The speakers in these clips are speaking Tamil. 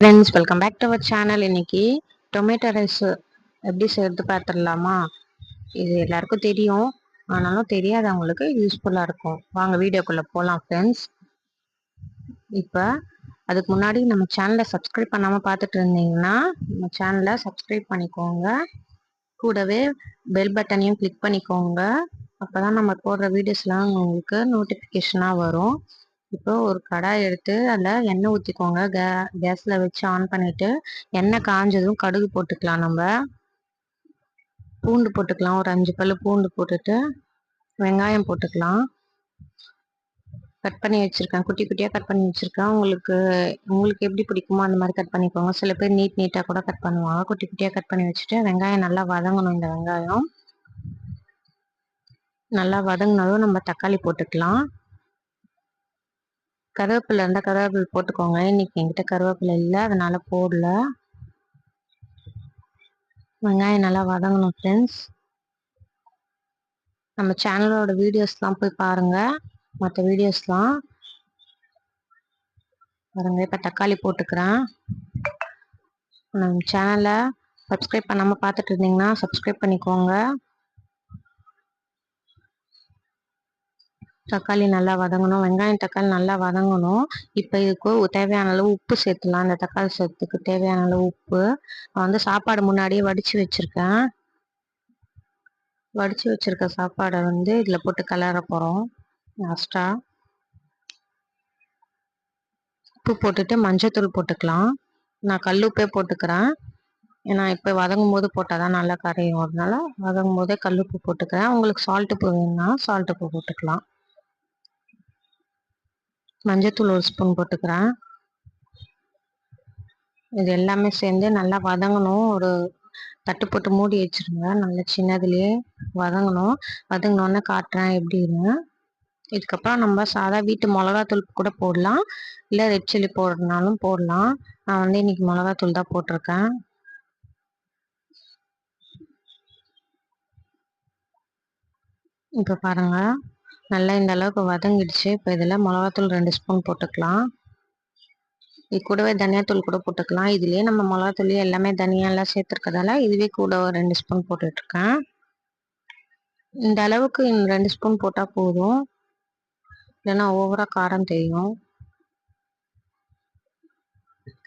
Friends welcome back to our channel இன்னைக்கு டொமேட்டோ ரைஸ் எப்படி சேர்த்து பார்த்துடலாமா? இது எல்லாருக்கும் தெரியும். ஆனாலும் தெரியாதவங்களுக்கு யூஸ்ஃபுல்லாக இருக்கும். வாங்க வீடியோக்குள்ளே போகலாம் ஃப்ரெண்ட்ஸ் இப்போ அதுக்கு முன்னாடி நம்ம சேனலை சப்ஸ்கிரைப் பண்ணாமல் பார்த்துட்டு இருந்தீங்கன்னா நம்ம சேனலை சப்ஸ்கிரைப் பண்ணிக்கோங்க. கூடவே பெல் பட்டனையும் கிளிக் பண்ணிக்கோங்க. அப்போ தான் நம்ம போடுற வீடியோஸ்லாம் உங்களுக்கு நோட்டிஃபிகேஷனாக வரும். இப்போ ஒரு கடாய் எடுத்து அதில் எண்ணெய் ஊற்றிக்கோங்க கே கேஸில் வச்சு ஆன் பண்ணிவிட்டு எண்ணெய் காஞ்சதும் கடுகு போட்டுக்கலாம் நம்ம. பூண்டு போட்டுக்கலாம். ஒரு அஞ்சு பல் பூண்டு போட்டுட்டு வெங்காயம் போட்டுக்கலாம். கட் பண்ணி வச்சுருக்கேன். குட்டி குட்டியாக கட் பண்ணி வச்சுருக்கேன். உங்களுக்கு உங்களுக்கு எப்படி பிடிக்குமோ அந்த மாதிரி கட் பண்ணிக்கோங்க. சில பேர் நீட் நீட்டாக கூட கட் பண்ணுவாங்க. குட்டி குட்டியாக கட் பண்ணி வச்சுட்டு வெங்காயம் நல்லா வதங்கணும் இந்த வெங்காயம். நல்லா வதங்கினதும் நம்ம தக்காளி போட்டுக்கலாம். கருவேப்பிலை இருந்தால் கருவேப்பிலை போட்டுக்கோங்க. இன்னைக்கு என்கிட்ட கருவேப்பிலை இல்லை அதனால போடல. வெங்காயம் நல்லா வதங்கணும் ஃப்ரெண்ட்ஸ் நம்ம சேனலோட வீடியோஸ்லாம் போய் பாருங்கள் மற்ற வீடியோஸ்லாம் பாருங்க. இப்போ தக்காளி போட்டுக்கிறேன். நம்ம சேனலை சப்ஸ்கிரைப் பண்ணாமல் பார்த்துட்டு இருந்தீங்கன்னா சப்ஸ்கிரைப் பண்ணிக்கோங்க. தக்காளி நல்லா வதங்கணும். வெங்காயம் தக்காளி நல்லா வதங்கணும். இப்போ இதுக்கு தேவையான அளவு உப்பு சேர்த்துலாம் இந்த தக்காளி சேர்த்துக்கு தேவையான அளவு உப்பு. நான் வந்து சாப்பாடு முன்னாடியே வடித்து வச்சுருக்கேன். வடித்து வச்சுருக்க சாப்பாடை வந்து இதில் போட்டு கலர போகிறோம் லாஸ்ட்டாக உப்பு போட்டுட்டு மஞ்சத்தூள் போட்டுக்கலாம். நான் கல் உப்பே போட்டுக்கிறேன். ஏன்னா இப்போ வதங்கும் போது போட்டால் தான் நல்லா கரையும். அதனால வதங்கும் போதே கல் உப்பு போட்டுக்கிறேன். உங்களுக்கு சால்ட்டு உப்பு வேணும்னா சால்ட் உப்பு போட்டுக்கலாம். மஞ்சத்தூள் ஒரு ஸ்பூன் போட்டுக்கிறேன். இது எல்லாமே சேர்ந்து நல்லா வதங்கணும். ஒரு தட்டு போட்டு மூடி வச்சுருங்க. நல்லா சின்னதுலேயே வதங்கணும். வதங்கினோன்னே காட்டுறேன் எப்படின்னு இதுக்கப்புறம் நம்ம சாதா வீட்டு மிளகாத்தூள் கூட போடலாம். இல்லை ரெட் சில்லி போடுறதுனாலும் போடலாம். நான் வந்து இன்னைக்கு மிளகாத்தூள் தான் போட்டிருக்கேன். இப்போ பாருங்கள் நல்லா இந்த அளவுக்கு வதங்கிடுச்சு. இப்போ இதில் மிளகாத்தூள் ரெண்டு ஸ்பூன் போட்டுக்கலாம். இது கூடவே தனியாத்தூள் கூட போட்டுக்கலாம். இதுலேயே நம்ம மிளகாத்தூள் எல்லாமே தனியாலாம் சேர்த்துருக்கதால இதுவே கூட ஒரு ரெண்டு ஸ்பூன் போட்டுட்ருக்கேன். இந்த அளவுக்கு ரெண்டு ஸ்பூன் போட்டால் போதும். இல்லைன்னா ஓவராக காரம் தெரியும்.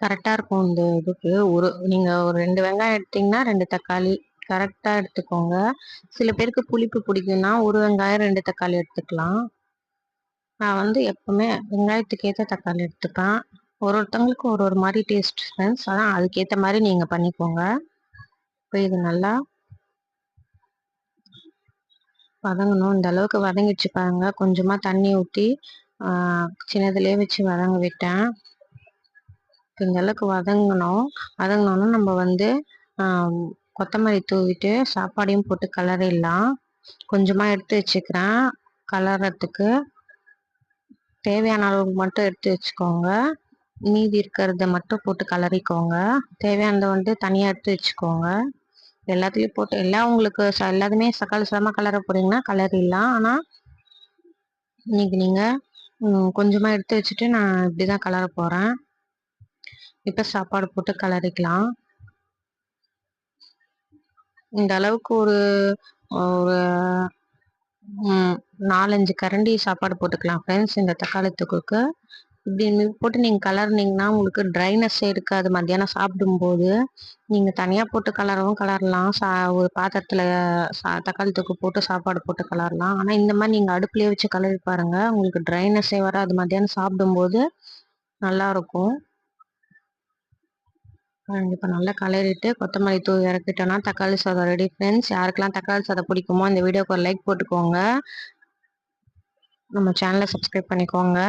கரெக்டாக இருக்கும் இந்த இதுக்கு. ஒரு நீங்கள் ஒரு ரெண்டு வெங்காயம் எடுத்திங்கன்னா ரெண்டு தக்காளி கரெக்டாக எடுத்துக்கோங்க. சில பேருக்கு புளிப்பு பிடிக்கும்னா ஒரு வெங்காயம் ரெண்டு தக்காளி எடுத்துக்கலாம். நான் வந்து எப்பவுமே வெங்காயத்துக்கு ஏற்ற தக்காளி எடுத்துப்பேன். ஒரு ஒருத்தவங்களுக்கு ஒரு ஒரு மாதிரி டேஸ்ட் ஃப்ரெண்ட்ஸ் அதான் அதுக்கேற்ற மாதிரி நீங்கள் பண்ணிக்கோங்க. இப்போ இது நல்லா வதங்கணும். இந்த அளவுக்கு வதங்கிடுச்சு பாருங்க. கொஞ்சமாக தண்ணி ஊற்றி சின்னதுலேயே வச்சு வதங்க விட்டேன். இந்த அளவுக்கு வதங்கணும். வதங்கினோன்னா நம்ம வந்து கொத்தமல்லி தூவிட்டு சாப்பாடையும் போட்டு கலரிடலாம் கொஞ்சமாக எடுத்து வச்சுக்கிறேன். கலர்றதுக்கு தேவையான அளவுக்கு மட்டும் எடுத்து வச்சுக்கோங்க. மீதி இருக்கிறத மட்டும் போட்டு கலரிக்கோங்க தேவையானதை வந்து தனியாக எடுத்து வச்சுக்கோங்க. எல்லாத்துலேயும் போட்டு எல்லாம் உங்களுக்கு ச எல்லாத்துமே சக்கால சாதமாக கலர போகிறீங்கன்னா கலரிடலாம் ஆனால் இன்னைக்கு நீங்கள் கொஞ்சமாக எடுத்து வச்சுட்டு நான் இப்படி தான் கலர போகிறேன் இப்போ சாப்பாடு போட்டு கலரிக்கலாம். இந்த அளவுக்கு ஒரு ஒரு நாலஞ்சு கரண்டி சாப்பாடு போட்டுக்கலாம் ஃப்ரெண்ட்ஸ் இந்த தக்காளி தொக்குக்கு. இப்படி போட்டு நீங்கள் கலர்னிங்கன்னா உங்களுக்கு ட்ரைனஸ்ஸே இருக்காது. மத்தியானம் சாப்பிடும்போது நீங்கள் தனியாக போட்டு கலரவும் கலரலாம். சா ஒரு பாத்திரத்தில் சா தக்காளி தொக்கு போட்டு சாப்பாடு போட்டு கலரலாம். ஆனால் இந்த மாதிரி நீங்கள் அடுப்புலேயே வச்சு கலரி பாருங்கள் உங்களுக்கு ட்ரைனஸ்ஸே வராது. மத்தியானம் சாப்பிடும்போது நல்லாயிருக்கும் இப்போ நல்லா கலரிட்டு கொத்தமல்லி தூவி இறக்கிட்டோன்னா தக்காளி சாதம் ரெடி ஃப்ரெண்ட்ஸ் யாருக்கெல்லாம் தக்காளி சாதம் பிடிக்குமோ இந்த வீடியோக்கு ஒரு லைக் போட்டுக்கோங்க. நம்ம சேனலை சப்ஸ்கிரைப் பண்ணிக்கோங்க.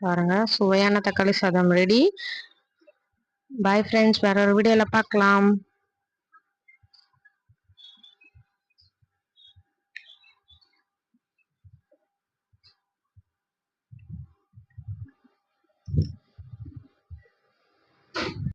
பாருங்க சுவையான தக்காளி சாதம் ரெடி பாய் ஃப்ரெண்ட்ஸ் வேற ஒரு வீடியோவில் பார்க்கலாம்.